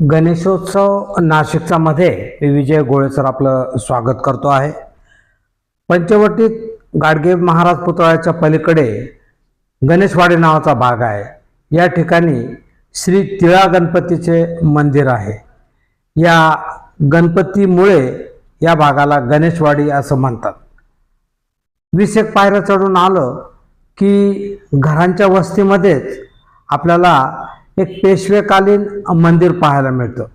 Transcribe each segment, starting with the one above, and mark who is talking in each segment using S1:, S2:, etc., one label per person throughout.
S1: गणेशोत्सव नाशिकचा मध्ये मी विजय गोळे सर आपलं स्वागत करतो आहे. पंचवटीत गाडगे महाराज पुतळ्याच्या पलीकडे गणेशवाडी नावाचा भाग आहे. या ठिकाणी श्री तिळा गणपतीचे मंदिर आहे. या गणपतीमुळे या भागाला गणेशवाडी असं म्हणतात. वीस एक पायऱ्या चढून आलं की घरांच्या वस्तीमध्येच आपल्याला एक पेशवेकालीन मंदिर पाहायला मिळतं.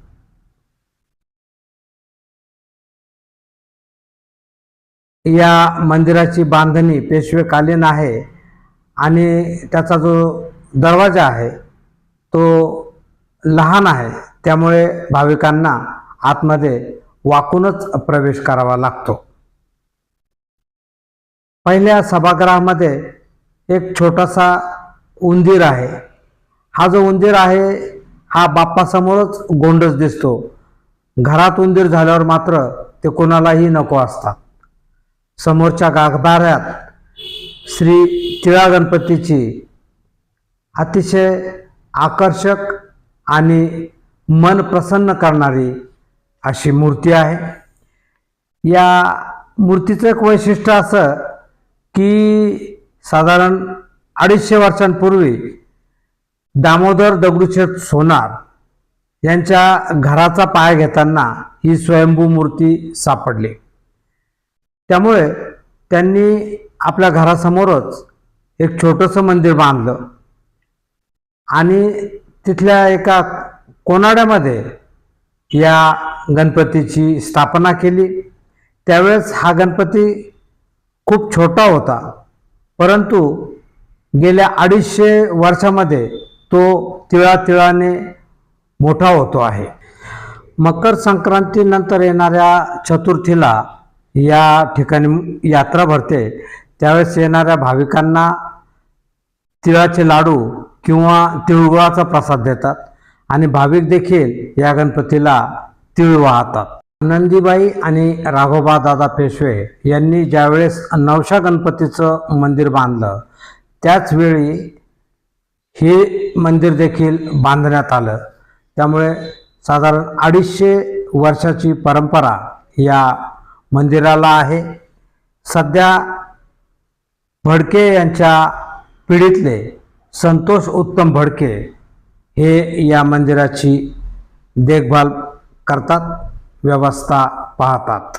S1: या मंदिराची बांधणी पेशवेकालीन आहे आणि त्याचा जो दरवाजा आहे तो लहान आहे. त्यामुळे भाविकांना आतमध्ये वाकूनच प्रवेश करावा लागतो. पहिल्या सभागृहामध्ये एक छोटासा उंदीर आहे. हा जो उंदीर आहे हा बाप्पासमोरच गोंडच दिसतो. घरात उंदीर झाल्यावर मात्र ते कोणालाही नको असतात. समोरच्या गाभाऱ्यात श्री तिळा गणपतीची अतिशय आकर्षक आणि मन प्रसन्न करणारी अशी मूर्ती आहे. या मूर्तीचं एक वैशिष्ट्य असं की साधारण अडीचशे वर्षांपूर्वी दामोदर दगडूशेठ सोनार यांच्या घराचा पाय घेताना ही स्वयंभू मूर्ती सापडली. त्यामुळे त्यांनी आपल्या घरासमोरच एक छोटंसं मंदिर बांधलं आणि तिथल्या एका कोनाड्यामध्ये या गणपतीची स्थापना केली. त्यावेळेस हा गणपती खूप छोटा होता परंतु गेल्या अडीचशे वर्षामध्ये तो तिळातिळाने मोठा होतो आहे. मकर संक्रांतीनंतर येणाऱ्या चतुर्थीला या ठिकाणी यात्रा भरते. त्यावेळेस येणाऱ्या भाविकांना तिळाचे लाडू किंवा तिळगुळाचा प्रसाद देतात आणि भाविक देखील या गणपतीला तिळ वाहतात. नंदीबाई आणि राघोबा दादा पेशवे यांनी ज्यावेळेस नवशा गणपतीचं मंदिर बांधलं त्याचवेळी हे मंदिर देखील बांधण्यात आलं. त्यामुळे साधारण अडीचशे वर्षाची परंपरा या मंदिराला आहे. सध्या भडके यांच्या पिढीतले संतोष उत्तम भडके हे या मंदिराची देखभाल करतात व्यवस्था पाहतात.